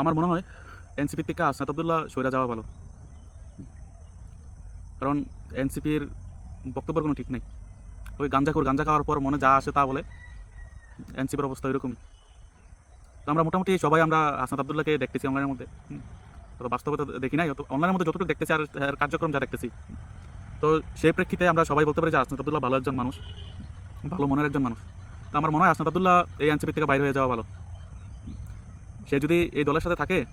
আমার মনে হয় এনসিপির থেকে আসনাত আবদুল্লাহ সৈরা যাওয়া ভালো। কারণ এনসিপির বক্তব্যের কোনো ঠিক নেই। ওই গাঞ্জাখোর গাঞ্জা খাওয়ার পর মনে যা আসে তা বলে এনসিপির অবস্থা এরকমই তো আমরা মোটামুটি সবাই আমরা আসনাত আবদুল্লাহকে দেখতেছি অনলাইনের মধ্যে। তো বাস্তবে তো দেখি নাই অনলাইনের মধ্যে যতটুকু দেখতেছি আর কার্যক্রম যা দেখতেছি। তো সেই প্রেক্ষিতে আমরা সবাই বলতে পারি যে আসনাত আবদুল্লাহ ভালো একজন মানুষ, ভালো মনের একজন মানুষ। তো আমার মনে হয় আসনাত আবদুল্লাহ এই এনসিপি থেকে বাইরে হয়ে যাওয়া ভালো। সে যদি এই দলের সাথে থাকে,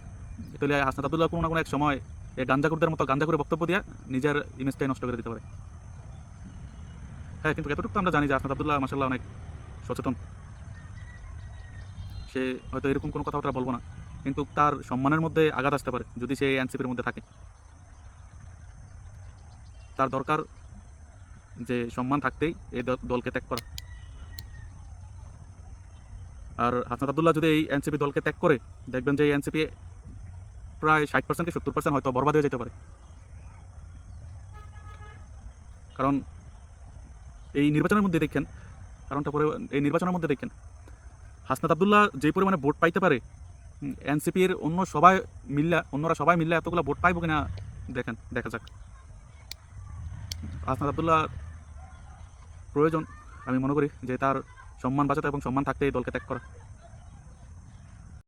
তাহলে হাসনাত আবদুল্লাহ কোনো না কোনো এক সময় এই গাঞ্জাকুরদের মতো গাঞ্জা করে বক্তব্য দিয়ে নিজের ইমেজটাই নষ্ট করে দিতে পারে। হ্যাঁ কিন্তু এতটুকু তো আমরা জানি যে হাসনাত আবদুল্লাহ মাসাল্লাহ অনেক সচেতন। সে হয়তো এরকম কোনো কথাবার্তা বলব না, কিন্তু তার সম্মানের মধ্যে আঘাত আসতে পারে যদি সে এনসিপির মধ্যে থাকে। তার দরকার যে সম্মান থাকতেই এই দল- দলকে ত্যাগ করা। আর হাসনাত আবদুল্লাহ যদি এই এনসিপি দলকে ত্যাগ করে, দেখবেন যে এই এনসিপি প্রায় ষাট পার্সেন্ট সত্তর পার্সেন্ট হয়তো বরবাদ হয়ে যেতে পারে। কারণ এই নির্বাচনের মধ্যে দেখেন, কারণটা পরে এই নির্বাচনের মধ্যে দেখেন, হাসনাত আবদুল্লাহ যে পরিমাণে ভোট পাইতে পারে এনসিপির অন্য সবাই মিল্লা, অন্যরা সবাই মিল্লা এতগুলো ভোট পাইব কিনা দেখেন, দেখা যাক। হাসনাত আবদুল্লাহ প্রয়োজন, আমি মনে করি যে তার সম্মান বাঁচাতে এবং সম্মান থাকতে এই দলকে ত্যাগ করা।